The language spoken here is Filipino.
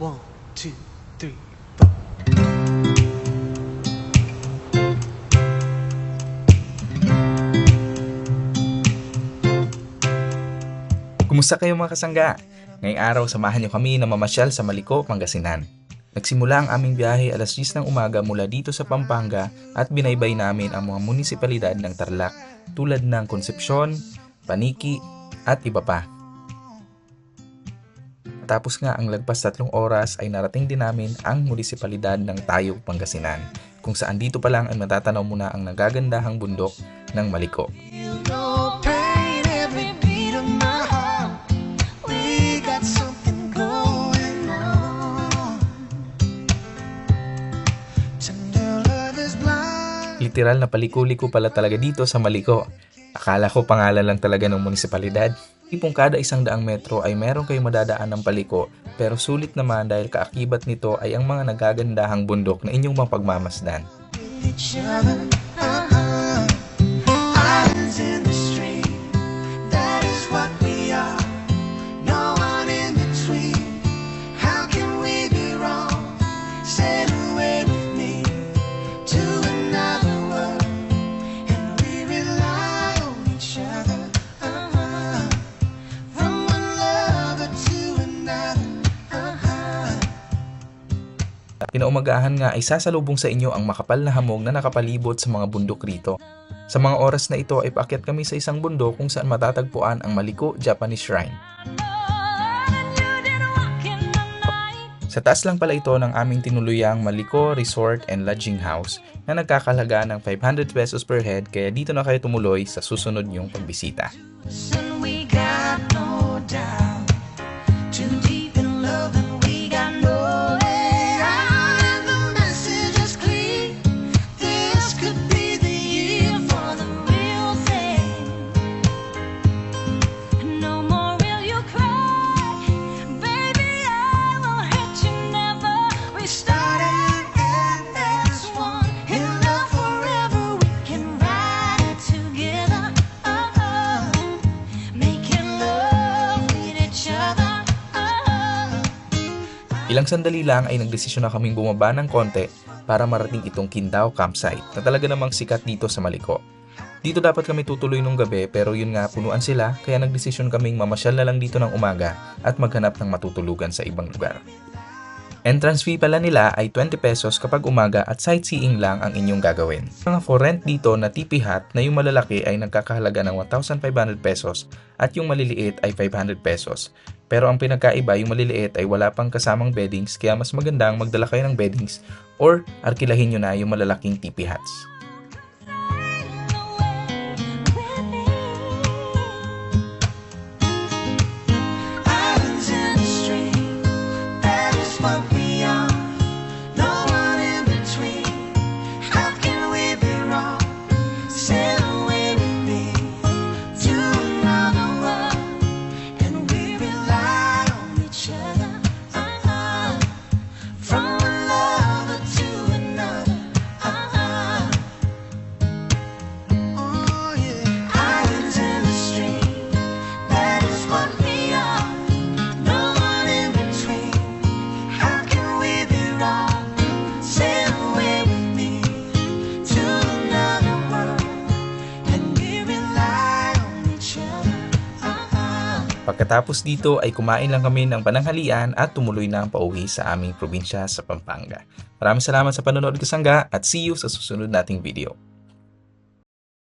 One, two, three, four. Kumusta kayo mga kasangga? Ngayong araw, samahan niyo kami na mamasyal sa Maliko, Pangasinan. Nagsimula ang aming biyahe alas 10 ng umaga mula dito sa Pampanga at binaybay namin ang mga munisipalidad ng Tarlac tulad ng Concepcion, Paniki at iba pa. Tapos nga ang lagpas tatlong oras ay narating din namin ang munisipalidad ng Tayog, Pangasinan kung saan dito pa lang ay matatanaw mo na ang nagagandahang bundok ng Maliko. Literal na paliko-liko pala talaga dito sa Maliko. Akala ko pangalan lang talaga ng munisipalidad. Tipong kada isang daang metro ay meron kayong madadaan ng paliko pero sulit naman dahil kaakibat nito ay ang mga nagagandahang bundok na inyong mapagmamasdan. Uh-huh. Kinaumagahan nga ay sasalubong sa inyo ang makapal na hamog na nakapalibot sa mga bundok rito. Sa mga oras na ito ay paakyat kami sa isang bundok kung saan matatagpuan ang Maliko Japanese Shrine. Sa taas lang pala ito ng aming tinuluyang Maliko Resort and Lodging House na nagkakalaga ng 500 pesos per head kaya dito na kayo tumuloy sa susunod niyong pagbisita. And Ilang sandali lang ay nagdesisyon na kaming bumaba ng konti para marating itong Kindao campsite na talaga namang sikat dito sa Maliko. Dito dapat kami tutuloy nung gabi pero yun nga punuan sila kaya nagdesisyon kaming mamasyal na lang dito ng umaga at maghanap ng matutulugan sa ibang lugar. Entrance fee pala nila ay 20 pesos kapag umaga at sightseeing lang ang inyong gagawin. Mga for rent dito na tipi hut na yung malalaki ay nagkakahalaga ng 1,500 pesos at yung maliliit ay 500 pesos. Pero ang pinagkaiba yung maliliit ay wala pang kasamang beddings kaya mas magandang magdala kayo ng beddings or arkilahin nyo na yung malalaking tipi huts. Pagkatapos dito ay kumain lang kami ng pananghalian at tumuloy na ang pauwi sa aming probinsya sa Pampanga. Maraming salamat sa panonood kasangga at see you sa susunod nating video.